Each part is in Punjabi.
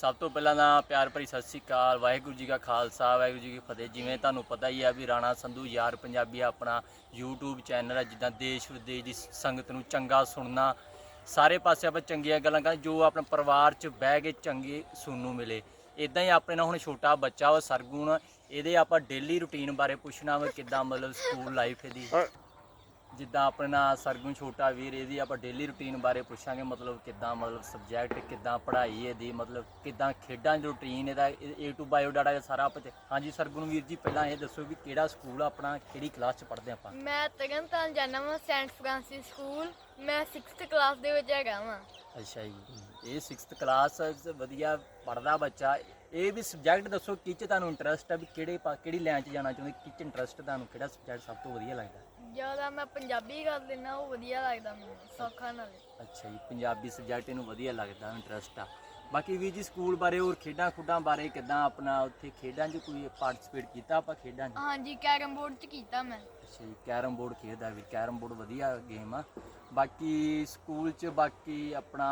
ਸਭ ਤੋਂ ਪਹਿਲਾਂ ਤਾਂ ਪਿਆਰ ਭਰੀ ਸਤਿ ਸ੍ਰੀ ਅਕਾਲ, ਵਾਹਿਗੁਰੂ ਜੀ ਕਾ ਖਾਲਸਾ, ਵਾਹਿਗੁਰੂ ਜੀ ਕੀ ਫਤਿਹ। ਜਿਵੇਂ ਤੁਹਾਨੂੰ ਪਤਾ ਹੀ ਆ ਵੀ ਰਾਣਾ ਸੰਧੂ ਯਾਰ ਪੰਜਾਬੀ ਆਪਣਾ YouTube ਚੈਨਲ ਹੈ ਜਿੱਦਾਂ ਦੇਸ਼ ਵਿਦੇਸ਼ ਦੀ ਸੰਗਤ ਨੂੰ ਚੰਗਾ ਸੁਣਨਾ। ਸਾਰੇ ਪਾਸੇ ਆਪਾਂ ਚੰਗੀਆਂ ਗੱਲਾਂ ਕਰ ਜੋ ਆਪਣੇ ਪਰਿਵਾਰ 'ਚ ਬਹਿ ਕੇ ਚੰਗੇ ਸੁਣਨ ਨੂੰ ਮਿਲੇ। ਇਦਾਂ ਹੀ ਆਪਣੇ ਨਾਲ ਹੁਣ ਛੋਟਾ ਬੱਚਾ ਵਾ, ਸਰਗੁਣ, ਇਹਦੇ ਆਪਾਂ ਡੇਲੀ ਰੁਟੀਨ ਬਾਰੇ ਪੁੱਛਣਾ ਵਾ, ਕਿੱਦਾਂ ਮਤਲਬ ਸਕੂਲ ਲਾਈਫ ਇਹਦੀ। ਜਿੱਦਾਂ ਆਪਣੇ ਨਾਲ ਸਰਗੁਣ ਛੋਟਾ ਵੀਰ ਇਹਦੀ ਆਪਾਂ ਡੇਲੀ ਰੁਟੀਨ ਬਾਰੇ ਪੁੱਛਾਂਗੇ ਮਤਲਬ ਕਿੱਦਾਂ ਮਤਲਬ ਸਬਜੈਕਟ ਕਿੱਦਾਂ ਪੜ੍ਹਾਈ ਇਹਦੀ ਮਤਲਬ ਕਿੱਦਾਂ ਖੇਡਾਂ ਦੀ ਰੁਟੀਨ ਇਹਦਾ ਏ ਟੂ ਬਾਇਓ ਡਾਟਾ ਸਾਰਾ ਆਪਾਂ ਚ- ਹਾਂਜੀ ਸਰਗੁਣ ਵੀਰ ਜੀ ਪਹਿਲਾਂ ਇਹ ਦੱਸੋ ਵੀ ਕਿਹੜਾ ਸਕੂਲ ਆਪਣਾ ਕਿਹੜੀ ਕਲਾਸ ਚ ਪੜ੍ਹਦੇ ਆਪਾਂ? ਮੈਂ ਤਰਨਤਾਰਨ ਜਾਣਾ ਵਾਂ ਸੈਂਟ ਫ੍ਰਾਂਸਿਸ ਸਕੂਲ ਮੈਂ 6th ਕਲਾਸ ਦੇ ਵਿੱਚ ਹੈਗਾ ਵਾਂ। ਅੱਛਾ ਜੀ। ਇਹ 6th ਕਲਾਸ ਵਧੀਆ ਪੜਦਾ ਬੱਚਾ। ਇਹ ਵੀ ਸਬਜੈਕਟ ਦੱਸੋ ਕਿ ਚ ਤੁਹਾਨੂੰ ਇੰਟਰਸਟ ਆ ਵੀ ਕਿਹੜੇ ਪਾ- ਕਿਹੜੀ ਲਾਈਨ ਚ ਜਾਣਾ ਚਾਹੁੰਦੇ ਕਿ ਚ ਇੰਟਰਸਟ ਤੁਹਾਨੂੰ ਕਿਹੜਾ ਸਬਜੈਕਟ ਸਭ ਤੋਂ ਵਧੀਆ ਲੱਗਦਾ? ਜ਼ਿਆਦਾ ਮੈਂ ਪੰਜਾਬੀ ਕਰ ਲੈਣਾ ਉਹ ਵਧੀਆ ਲੱਗਦਾ ਮੈਨੂੰ ਸੌਖਾ ਨਾਲੇ ਅੱਛਾ ਜੀ ਪੰਜਾਬੀ ਸਬਜੈਕਟ ਇਹਨੂੰ ਵਧੀਆ ਲੱਗਦਾ ਇੰਟਰਸਟ ਆ। ਬਾਕੀ ਵੀ ਜੀ ਸਕੂਲ ਬਾਰੇ ਹੋਰ ਖੇਡਾਂ ਖੁੱਡਾਂ ਬਾਰੇ ਕਿਦਾਂ ਆਪਣਾ ਉੱਥੇ ਖੇਡਾਂ 'ਚ ਕੋਈ ਪਾਰਟਿਸਿਪੇਟ ਕੀਤਾ ਆਪਾਂ ਖੇਡਾਂ 'ਚ? ਹਾਂਜੀ ਕੈਰਮ ਬੋਰਡ 'ਚ ਕੀਤਾ ਮੈਂ। ਅੱਛਾ ਜੀ ਕੈਰਮ ਬੋਰਡ ਖੇਡਦਾ ਵੀ ਕੈਰਮ ਬੋਰਡ ਵਧੀਆ ਗੇਮ ਆ। ਬਾਕੀ ਸਕੂਲ 'ਚ ਬਾਕੀ ਆਪਣਾ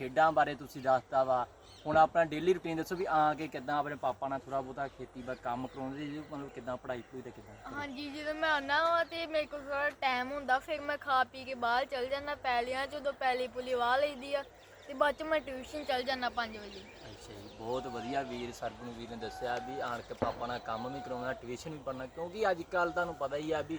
ਖੇਡਾਂ ਬਾਰੇ ਤੁਸੀਂ ਦੱਸਤਾ ਵਾ। ਹੁਣ ਆਪਣਾ ਡੇਲੀ ਰੁਟੀਨ ਦੱਸੋ ਵੀ ਆ ਕੇ ਕਿਦਾਂ ਆਪਣੇ ਪਾਪਾ ਨਾਲ ਥੋੜਾ ਬਹੁਤਾ ਖੇਤੀ ਦਾ ਕੰਮ ਕਰਾਉਂਦੇ ਜੀ ਮਤਲਬ ਕਿਦਾਂ ਪੜ੍ਹਾਈ ਪੜੂਈ ਤੇ ਕਿਦਾਂ? ਹਾਂਜੀ ਜਦੋਂ ਮੈਂ ਆਉਣਾ ਵਾ ਤੇ ਮੇਰੇ ਕੋਲ ਥੋੜਾ ਟਾਈਮ ਹੁੰਦਾ ਫਿਰ ਮੈਂ ਖਾ ਪੀ ਕੇ ਬਾਹਰ ਚਲ ਜਾਂਦਾ ਪੈਲੀਆਂ ਉਦੋਂ ਪੈਲੀ ਪੁਲੀ ਵਾਹ ਲਈਦੀ ਆ ਤੇ ਬਾਅਦ 'ਚ ਮੈਂ ਟਿਊਸ਼ਨ ਚਲ ਜਾਂਦਾ 5 ਵਜੇ। ਅੱਛਾ ਜੀ ਬਹੁਤ ਵਧੀਆ ਵੀਰ ਸਰਗੁਣ ਵੀਰ ਨੇ ਦੱਸਿਆ ਵੀ ਆਣ ਕੇ ਪਾਪਾ ਨਾਲ ਕੰਮ ਵੀ ਕਰਾਉਣਾ ਟਿਊਸ਼ਨ ਵੀ ਪੜ੍ਹਨਾ ਕਿਉਂਕਿ ਅੱਜ ਕੱਲ ਤੁਹਾਨੂੰ ਪਤਾ ਹੀ ਆ ਵੀ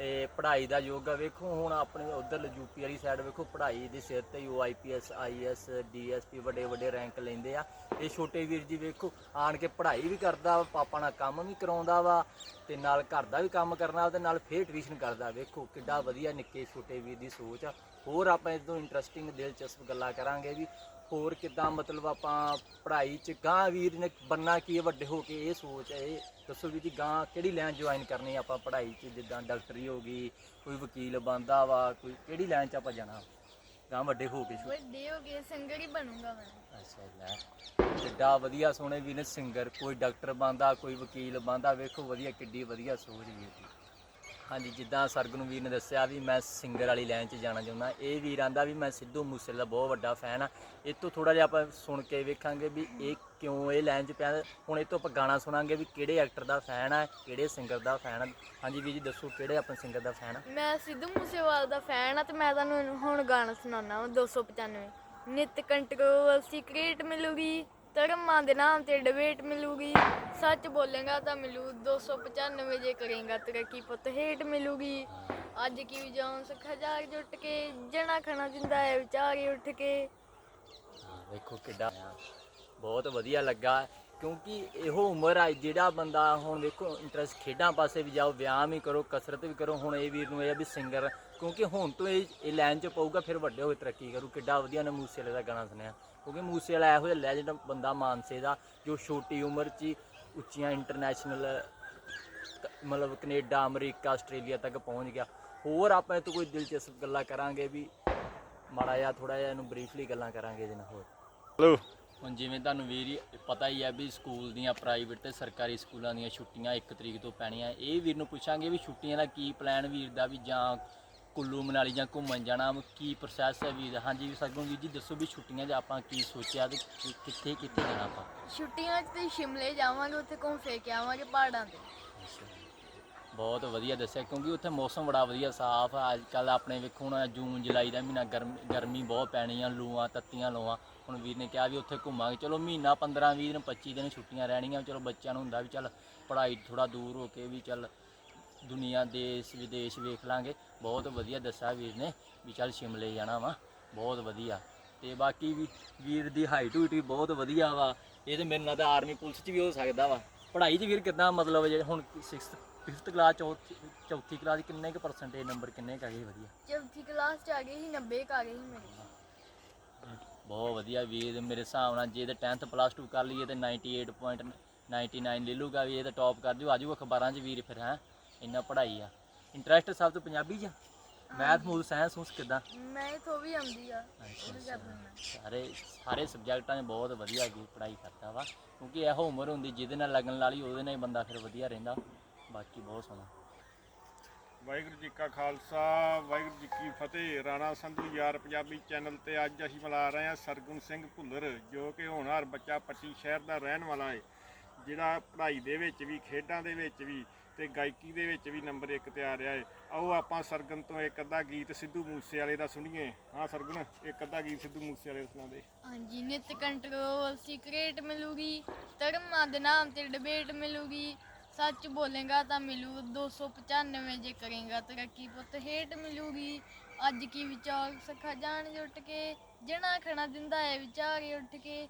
ਇਹ ਪੜ੍ਹਾਈ ਦਾ ਯੁੱਗ ਆ। ਵੇਖੋ, ਹੁਣ ਆਪਣੇ ਉਧਰ ਯੂਪੀ ਵਾਲੀ ਸਾਈਡ ਵੇਖੋ, ਪੜ੍ਹਾਈ ਦੇ ਸਿਰ ਤੇ ਉਹ ਆਈਪੀਐਸ ਆਈਐਸ ਡੀਐਸਪੀ ਵੱਡੇ ਵੱਡੇ ਰੈਂਕ ਲੈਂਦੇ ਆ। ਇਹ ਛੋਟੇ ਵੀਰ ਜੀ ਵੇਖੋ, ਆਣ ਕੇ ਪੜ੍ਹਾਈ ਵੀ ਕਰਦਾ ਵਾ, ਪਾਪਾ ਨਾਲ ਕੰਮ ਵੀ ਕਰਾਉਂਦਾ ਵਾ, ਤੇ ਨਾਲ ਘਰ ਦਾ ਵੀ ਕੰਮ ਕਰਨਾ ਤੇ ਨਾਲ ਫੇਰ ਟਿਊਸ਼ਨ ਕਰਦਾ। ਵੇਖੋ, ਕਿੱਡਾ ਵਧੀਆ ਨਿੱਕੇ ਛੋਟੇ ਵੀਰ ਦੀ ਸੋਚ ਆ। ਹੋਰ ਆਪਾਂ ਇਸ ਤੋਂ ਇੰਟਰਸਟਿੰਗ ਦਿਲਚਸਪ ਗੱਲਾਂ ਕਰਾਂਗੇ ਵੀ ਹੋਰ ਕਿੱਦਾਂ ਮਤਲਬ ਆਪਾਂ ਪੜ੍ਹਾਈ ਚ ਗਾਂ ਵੀਰ ਨੇ ਬੰਨਾ ਕੀ ਹੈ ਵੱਡੇ ਹੋ ਕੇ ਇਹ ਸੋਚ ਹੈ ਇਹ ਦੱਸੋ ਵੀ ਜੀ ਗਾਂ ਕਿਹੜੀ ਲਾਈਨ ਜੁਆਇਨ ਕਰਨੀ ਆਪਾਂ ਪੜ੍ਹਾਈ ਚ ਜਿੱਦਾਂ ਡਾਕਟਰੀ ਹੋ ਗਈ ਕੋਈ ਵਕੀਲ ਬਣਦਾ ਵਾ ਕੋਈ ਕਿਹੜੀ ਲਾਈਨ ਚ ਆਪਾਂ ਜਾਣਾ? ਗਾਂ ਵੱਡੇ ਹੋ ਕੇ ਵੱਡੇ ਹੋ ਕੇ ਸਿੰਗਰ ਹੀ ਬਣੂੰਗਾ ਮੈਂ। ਅੱਛਾ ਲੈ। ਕਿੱਡਾ ਵਧੀਆ ਸੋਹਣੇ ਵੀ ਨੇ ਸਿੰਗਰ ਕੋਈ ਡਾਕਟਰ ਬਣਦਾ ਕੋਈ ਵਕੀਲ ਬਣਦਾ ਵੇਖੋ ਵਧੀਆ ਕਿੱਡੀ ਵਧੀਆ ਸੋਚ ਦੀ ਹਾਂਜੀ, ਜਿੱਦਾਂ ਸਰਗੁਣ ਵੀਰ ਨੇ ਦੱਸਿਆ ਵੀ ਮੈਂ ਸਿੰਗਰ ਵਾਲੀ ਲਾਈਨ 'ਚ ਜਾਣਾ ਚਾਹੁੰਦਾ। ਇਹ ਵੀਰ ਆਂਦਾ ਵੀ ਮੈਂ ਸਿੱਧੂ ਮੂਸੇ ਦਾ ਬਹੁਤ ਵੱਡਾ ਫੈਨ ਆ। ਇਹ ਤੋਂ ਥੋੜਾ ਜਿਹਾ ਆਪਾਂ ਸੁਣ ਕੇ ਵੇਖਾਂਗੇ ਵੀ ਇਹ ਕਿਉਂ ਇਹ ਲਾਈਨ 'ਚ ਪਿਆ। ਹੁਣ ਇਹ ਤੋਂ ਆਪਾਂ ਗਾਣਾ ਸੁਣਾਂਗੇ ਵੀ ਕਿਹੜੇ ਐਕਟਰ ਦਾ ਫੈਨ ਆ, ਕਿਹੜੇ ਸਿੰਗਰ ਦਾ ਫੈਨ ਆ। ਹਾਂਜੀ ਵੀਰ ਜੀ, ਦੱਸੋ ਕਿਹੜੇ ਆਪਣੇ ਸਿੰਗਰ ਦਾ ਫੈਨ ਆ? ਮੈਂ ਸਿੱਧੂ ਮੂਸੇਵਾਲ ਦਾ ਫੈਨ ਆ ਤੇ ਮੈਂ ਤੁਹਾਨੂੰ ਹੁਣ ਗਾਣਾ ਸੁਣਾਉਣਾ ਵਾ 295 ਨਿਤ ਕੰਟਰੋਲ ਸੀਕ੍ਰੀਟ ਮਿਲੂਗੀ। ਧਰਮਾਂ ਦੇ ਨਾਮ ਤੇ ਡਿਬੇਟ ਮਿਲੂਗੀ। ਸੱਚ ਬੋਲੇਗਾ ਤਾਂ ਮਿਲੂ 295 ਜੇ ਕਰੇਗਾ ਤਰੱਕੀ ਪੁੱਤ ਹੇਟ ਮਿਲੂਗੀ। ਅੱਜ ਕੀ ਜੌਂਸ ਖਜਾਰ ਜੁੱਟ ਕੇ, ਜਣਾ ਖਣਾ ਜਿੰਦਾ ਹੈ ਵਿਚਾਰੇ ਉੱਠ ਕੇ। ਵੇਖੋ ਕਿੱਡਾ ਬਹੁਤ ਵਧੀਆ ਲੱਗਾ, ਕਿਉਂਕਿ ਇਹੋ ਉਮਰ ਆ, ਜਿਹੜਾ ਬੰਦਾ ਹੁਣ ਵੇਖੋ ਇੰਟਰਸਟ ਖੇਡਾਂ ਪਾਸੇ ਵੀ ਜਾਓ, ਵਿਆਮ ਵੀ ਕਰੋ, ਕਸਰਤ ਵੀ ਕਰੋ, ਹੁਣ ਇਹ ਵੀਰ ਨੂੰ ਇਹ ਆ ਵੀ ਸਿੰਗਰ ਕਿਉਂਕਿ ਹੁਣ ਤੋਂ ਇਹ ਇਹ ਲਾਈਨ 'ਚ ਪਊਗਾ, ਫਿਰ ਵੱਡੇ ਹੋਏ ਤਰੱਕੀ ਕਰੂ। ਕਿੱਡਾ ਵਧੀਆ ਨੇ ਮੂਸੇ ਦਾ ਗਾਣਾ ਸੁਣਿਆ। ਕਿਉਂਕਿ ਮੂਸੇ ਵਾਲਾ ਇਹੋ ਜਿਹਾ ਲੈਜੈਂਡ ਬੰਦਾ ਮਾਨਸੇ ਦਾ ਜੋ ਛੋਟੀ ਉਮਰ 'ਚ ਹੀ ਉੱਚੀਆਂ ਇੰਟਰਨੈਸ਼ਨਲ ਮਤਲਬ ਕੈਨੇਡਾ ਅਮਰੀਕਾ ਆਸਟ੍ਰੇਲੀਆ ਤੱਕ ਪਹੁੰਚ ਗਿਆ। ਹੋਰ ਆਪਾਂ ਇਹ ਤੋਂ ਕੋਈ ਦਿਲਚਸਪ ਗੱਲਾਂ ਕਰਾਂਗੇ ਵੀ ਮਾੜਾ ਜਿਹਾ ਥੋੜਾ ਜਿਹਾ ਇਹਨੂੰ ਬਰੀਫਲੀ ਗੱਲਾਂ ਕਰਾਂਗੇ ਇਹਦੇ ਨਾਲ ਹੋਰ। ਹਲੋ ਹੁਣ ਜਿਵੇਂ ਤੁਹਾਨੂੰ ਵੀਰ ਹੀ ਪਤਾ ਹੀ ਹੈ ਵੀ ਸਕੂਲ ਦੀਆਂ ਪ੍ਰਾਈਵੇਟ ਤੇ ਸਰਕਾਰੀ ਸਕੂਲਾਂ ਦੀਆਂ ਛੁੱਟੀਆਂ 1 ਤਰੀਕ ਤੋਂ ਪੈਣੀਆਂ। ਇਹ ਵੀਰ ਨੂੰ ਪੁੱਛਾਂਗੇ ਵੀ ਛੁੱਟੀਆਂ ਦਾ ਕੀ ਪਲਾਨ ਵੀਰ ਦਾ ਵੀ ਜਾਂ ਕੁੱਲੂ ਮਨਾਲੀ ਜਾਂ ਘੁੰਮਣ ਜਾਣਾ ਕੀ ਪ੍ਰੋਸੈਸ ਹੈ ਵੀਰ? ਹਾਂਜੀ ਵੀ ਸਰਗੁਣ ਵੀਰ ਜੀ ਦੱਸੋ ਵੀ ਛੁੱਟੀਆਂ 'ਚ ਆਪਾਂ ਕੀ ਸੋਚਿਆ ਤੇ ਕਿ- ਕਿੱਥੇ ਕਿੱਥੇ ਜਾਣਾ ਆਪਾਂ? ਛੁੱਟੀਆਂ 'ਚ ਤੇ ਸ਼ਿਮਲੇ ਜਾਵਾਂਗੇ ਉੱਥੇ ਘੁੰਮ ਫੇਰ ਕੇ ਆਵਾਂਗੇ ਪਹਾੜਾਂ ਤੇ। ਬਹੁਤ ਵਧੀਆ ਦੱਸਿਆ ਕਿਉਂਕਿ ਉੱਥੇ ਮੌਸਮ ਬੜਾ ਵਧੀਆ ਸਾਫ਼ ਆ। ਅੱਜ ਕੱਲ ਆਪਣੇ ਵੇਖੋ ਹੁਣ ਜੂਨ ਜੁਲਾਈ ਦਾ ਮਹੀਨਾ ਗਰਮ ਗਰਮੀ ਬਹੁਤ ਪੈਣੀ ਆ ਲੂਆਂ ਤੱਤੀਆਂ ਲੋਆਂ। ਹੁਣ ਵੀਰ ਨੇ ਕਿਹਾ ਵੀ ਉੱਥੇ ਘੁੰਮਾਂਗੇ। ਚਲੋ ਮਹੀਨਾ 15 20 ਦਿਨ 25 ਦਿਨ ਛੁੱਟੀਆਂ ਰਹਿਣੀਆਂ ਚਲੋ ਬੱਚਿਆਂ ਨੂੰ ਹੁੰਦਾ ਵੀ ਚੱਲ ਪੜ੍ਹਾਈ ਥੋੜਾ ਦੂਰ ਹੋ ਕੇ ਵੀ ਚੱਲ ਦੁਨੀਆ ਦੇਸ਼ ਵਿਦੇਸ਼ ਵੇਖ ਲਾਂਗੇ। ਬਹੁਤ ਵਧੀਆ ਦੱਸਿਆ ਵੀਰ ਨੇ ਵੀ ਚੱਲ ਸ਼ਿਮਲੇ ਜਾਣਾ ਵਾ। ਬਹੁਤ ਵਧੀਆ। ਤੇ ਬਾਕੀ ਵੀ ਵੀਰ ਦੀ ਹਾਈਟ ਹੂਟ ਵੀ ਬਹੁਤ ਵਧੀਆ ਵਾ। ਇਹ ਤੇ ਮੇਰੇ ਨਾਲ ਤਾਂ ਆਰਮੀ ਪੁਲਿਸ 'ਚ ਵੀ ਹੋ ਸਕਦਾ ਵਾ। ਪੜ੍ਹਾਈ 'ਚ ਵੀਰ ਕਿਦਾਂ? ਮਤਲਬ ਜੇ ਹੁਣ 6th 5th ਕਲਾਸ ਚੌਥੀ ਚੌਥੀ ਕਲਾਸ ਕਿੰਨੇ ਕੁ ਪਰਸੈਂਟੇਜ ਨੰਬਰ ਕਿੰਨੇ ਕੁ ਹੈਗੇ ਵਧੀਆ? ਚੌਥੀ ਕਲਾਸ 'ਚ ਆ ਗਏ ਸੀ 90 ਕੁ ਆ ਗਏ ਸੀ ਮੇਰੇ। ਬਹੁਤ ਵਧੀਆ ਵੀਰ। ਮੇਰੇ ਹਿਸਾਬ ਨਾਲ ਜੇ ਤੇ 10th ਪਲੱਸ 2 ਕਰ ਲਈਏ ਤੇ 98.99 ਲੈ ਲੂਗਾ ਵੀ ਇਹ ਤਾਂ ਟੌਪ ਕਰ ਦਿਓ। ਆਜੂ ਅਖਬਾਰਾਂ 'ਚ ਵੀਰ ਫਿਰ ਹੈ। ਇੰਨਾ ਪੜ੍ਹਾਈ ਆ। ਇੰਟਰਸਟ ਸਭ ਤੋਂ ਪੰਜਾਬੀ 'ਚ ਮੈਥ ਮੂਲ ਸਾਇੰਸ ਉਸ ਕਿਦਾਂ? ਮੈਂ ਇਥੋਂ ਵੀ ਆਉਂਦੀ ਆ। ਉਹ ਵੀ ਕਰ ਲੈਣਾ ਸਾਰੇ ਸਾਰੇ ਸਬਜੈਕਟਾਂ 'ਚ ਬਹੁਤ ਵਧੀਆ ਜੀ ਪੜ੍ਹਾਈ ਕਰਦਾ ਵਾ। ਕਿਉਂਕਿ ਇਹੋ ਉਮਰ ਹੁੰਦੀ ਜਿਹਦੇ ਨਾਲ ਲੱਗਣ ਵਾਲੀ ਉਹਦੇ ਨਾਲ ਹੀ ਬੰਦਾ ਫਿਰ ਵਧੀਆ ਰਹਿੰਦਾ। ਬਾਕੀ ਬਹੁਤ ਸੋਹਣਾ। ਵਾਹਿਗੁਰੂ ਜੀ ਕਾ ਖਾਲਸਾ ਵਾਹਿਗੁਰੂ ਜੀ ਕੀ ਫਤਿਹ। ਰਾਣਾ ਸੰਧੂ ਯਾਰ ਪੰਜਾਬੀ ਚੈਨਲ ਤੇ ਅੱਜ ਅਸੀਂ ਮਿਲਾ ਰਹੇ ਹਾਂ ਸਰਗੁਣ ਸਿੰਘ ਭੁੱਲਰ ਜੋ ਕਿ ਹੋਣਹਾਰ ਬੱਚਾ ਪੱਟੀ ਸ਼ਹਿਰ ਦਾ ਰਹਿਣ ਵਾਲਾ ਹੈ ਜਿਹੜਾ ਪੜ੍ਹਾਈ ਦੇ ਵਿੱਚ ਵੀ ਖੇਡਾਂ ਦੇ ਵਿੱਚ ਵੀ ਤੇ ਗਾਇਕੀ ਦੇ ਵਿੱਚ ਵੀ ਨੰਬਰ 1 ਤੇ ਆ ਰਿਹਾ ਹੈ ਆਓ ਆਪਾਂ ਸਰਗੁਣ ਤੋਂ ਇੱਕ ਅੱਧਾ ਗੀਤ ਸਿੱਧੂ ਮੂਸੇਵਾਲੇ ਦਾ ਸੁਣੀਏ। ਹਾਂ ਸਰਗੁਣ, ਇੱਕ ਅੱਧਾ ਗੀਤ ਸਿੱਧੂ ਮੂਸੇਵਾਲੇ ਦਾ ਸੁਣਾ ਹਾਂਜੀ, ਨਿਤ ਕੰਟਰੋਵਰਸੀ ਕ੍ਰੀਏਟ ਮਿਲੂਗੀ, ਧਰਮਾਂ ਦੇ ਨਾਮ ਤੇ ਡਿਬੇਟ ਮਿਲੂਗੀ। ਸੱਚ ਬੋਲੇਗਾ ਤਾਂ ਮਿਲੂ 295 ਜੇ ਕਰੇਗਾ ਤਰੱਕੀ ਪੁੱਤ ਹੇਟ ਮਿਲੂਗੀ। ਅੱਜ ਕੀ ਵਿਚਾਰ, ਸਖਾ ਜਾਣ ਜੁੱਟ ਕੇ, ਜਣਾ ਖਣਾ ਦਿੰਦਾ ਹੈ ਵਿਚਾਰ ਉੱਠ ਕੇ।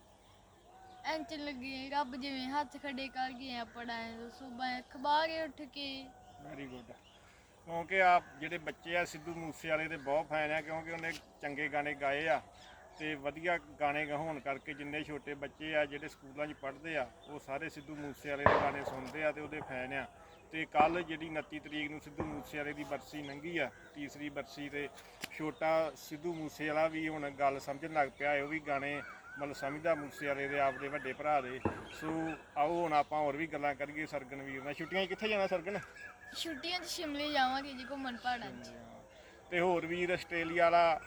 ਐਂਚ ਲੱਗੇ ਰੱਬ ਜਿਵੇਂ ਹੱਥ ਖੜੇ ਕਰ ਗਏ ਆ ਪੜਾਏ ਸੁਬਾ ਅਖਬਾਰੇ ਉੱਠ ਕੇ। ਵੈਰੀ ਗੁੱਡ ਕਿਉਂਕਿ ਆਪ ਜਿਹੜੇ ਬੱਚੇ ਆ, ਸਿੱਧੂ ਮੂਸੇਵਾਲੇ ਦੇ ਬਹੁਤ ਫੈਨ ਆ, ਕਿਉਂਕਿ ਉਹਨੇ ਚੰਗੇ ਗਾਣੇ ਗਾਏ ਆ ਤੇ ਵਧੀਆ ਗਾਣੇ ਗਾ, ਹੋਣ ਕਰਕੇ ਜਿੰਨੇ ਛੋਟੇ ਬੱਚੇ ਆ, ਜਿਹੜੇ ਸਕੂਲਾਂ 'ਚ ਪੜ੍ਹਦੇ ਆ, ਉਹ ਸਾਰੇ ਸਿੱਧੂ ਮੂਸੇਵਾਲੇ ਦੇ ਗਾਣੇ ਸੁਣਦੇ ਆ ਤੇ ਉਹਦੇ ਫੈਨ ਆ। ਤੇ ਕੱਲ ਜਿਹੜੀ 29 ਤਰੀਕ ਨੂੰ ਸਿੱਧੂ ਮੂਸੇਵਾਲੇ ਦੀ ਬਰਸੀ ਲੰਘੀ ਆ, ਤੀਸਰੀ ਬਰਸੀ ਤੇ ਛੋਟਾ ਸਿੱਧੂ ਮੂਸੇਵਾਲਾ ਵੀ ਹੁਣ ਗੱਲ ਸਮਝਣ ਲੱਗ ਪਿਆ ਉਹ ਵੀ ਗਾਣੇ ਮਤਲਬ ਸਮਝਦਾ ਮੂਸੇਵਾਲੇ ਦੇ ਆਪਦੇ ਵੱਡੇ ਭਰਾ ਦੇ। ਸੋ ਆਓ ਹੁਣ ਆਪਾਂ ਹੋਰ ਵੀ ਗੱਲਾਂ ਕਰੀਏ ਸਰਗਨ ਵੀਰ ਨਾਲ। ਛੁੱਟੀਆਂ 'ਚ ਕਿੱਥੇ ਜਾਣਾ ਸਰਗਨ ਛੁੱਟੀਆਂ 'ਚ ਸ਼ਿਮਲੇ ਜਾਵਾਂਗੇ ਜੀ ਘੁੰਮਣ ਪਹਾੜਾਂ 'ਚ। ਤੇ ਹੋਰ ਵੀਰ ਆਸਟ੍ਰੇਲੀਆ ਵਾਲਾ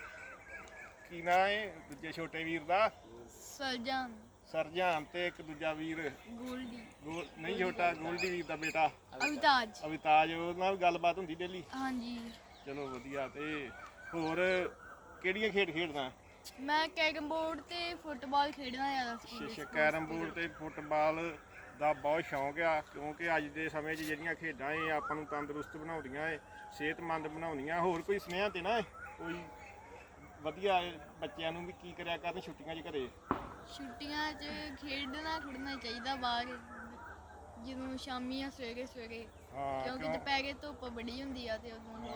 ਕੀ ਨਾਂ ਹੈ? ਦੂਜੇ ਛੋਟੇ ਵੀਰ ਦਾ? ਸਲਜਾਨ ਸਰਜਾਨ ਤੇ ਇੱਕ ਦੂਜਾ ਵੀਰ। ਗੋਲਡੀ। ਗੋਲ ਨਹੀਂ ਛੋਟਾ ਗੋਲਡੀ ਵੀਰ ਦਾ ਬੇਟਾ। ਅਵਿਤਾਜ। ਅਵਿਤਾਜ ਉਹਦੇ ਨਾਲ ਗੱਲਬਾਤ ਹੁੰਦੀ ਡੇਲੀ? ਹਾਂਜੀ। ਚਲੋ ਵਧੀਆ ਤੇ ਹੋਰ ਕਿਹੜੀਆਂ ਖੇਡ ਖੇਡਦਾ? ਮੈਂ ਕੈਰਮ ਬੋਰਡ ਤੇ ਫੁੱਟਬਾਲ ਖੇਡਣਾ ਜ਼ਿਆਦਾ ਸਕੂਲ ਸ਼ਿਸ਼ ਕੈਰਮ ਬੋਰਡ ਤੇ ਫੁੱਟਬਾਲ ਦਾ ਬਹੁਤ ਸ਼ੌਂਕ ਆ ਕਿਉਂਕਿ ਅੱਜ ਦੇ ਸਮੇਂ 'ਚ ਜਿਹੜੀਆਂ ਖੇਡਾਂ ਇਹ ਆਪਾਂ ਨੂੰ ਤੰਦਰੁਸਤ ਬਣਾਉਂਦੀਆਂ ਏ ਸਿਹਤਮੰਦ ਬਣਾਉਂਦੀਆਂ ਹੋਰ ਕੋਈ ਸੁਨੇਹਾ ਤੇ ਨਾ ਕੋਈ ਵਧੀਆ ਏ, ਬੱਚਿਆਂ ਨੂੰ ਵੀ ਕੀ ਕਰਿਆ ਕਰਨ ਛੁੱਟੀਆਂ 'ਚ ਘਰੇ? ਛੁੱਟੀਆਂ 'ਚ ਖੇਡਣਾ ਖੁੱਡਣਾ ਚਾਹੀਦਾ ਬਾਹਰ ਜਦੋਂ ਸ਼ਾਮੀ ਸਵੇਰੇ ਸਵੇਰੇ ਹਾਂ ਕਿਉਂਕਿ ਕਿਉਂ? ਦੁਪਹਿਰੇ ਧੁੱਪ ਬੜੀ ਹੁੰਦੀ ਆ ਤੇ ਉਦੋਂ ਨੂੰ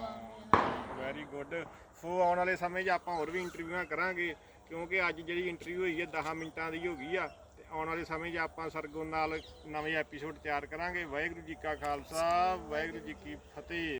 ਵੈਰੀ ਗੁੱਡ ਸੋ ਆਉਣ ਵਾਲੇ ਸਮੇਂ 'ਚ ਆਪਾਂ ਹੋਰ ਵੀ ਇੰਟਰਵਿਊਆਂ ਕਰਾਂਗੇ, ਕਿਉਂਕਿ ਅੱਜ ਜਿਹੜੀ ਇੰਟਰਵਿਊ ਹੋਈ ਹੈ 10 ਮਿੰਟਾਂ ਦੀ ਹੋ ਗਈ ਆ। ਤੇ ਆਉਣ ਵਾਲੇ ਸਮੇਂ 'ਚ ਆਪਾਂ ਸਰਗੁਣ ਨਾਲ ਨਵੇਂ ਐਪੀਸੋਡ ਤਿਆਰ ਕਰਾਂਗੇ। ਵਾਹਿਗੁਰੂ ਜੀ ਕਾ ਖਾਲਸਾ, ਵਾਹਿਗੁਰੂ ਜੀ ਕੀ ਫਤਿਹ।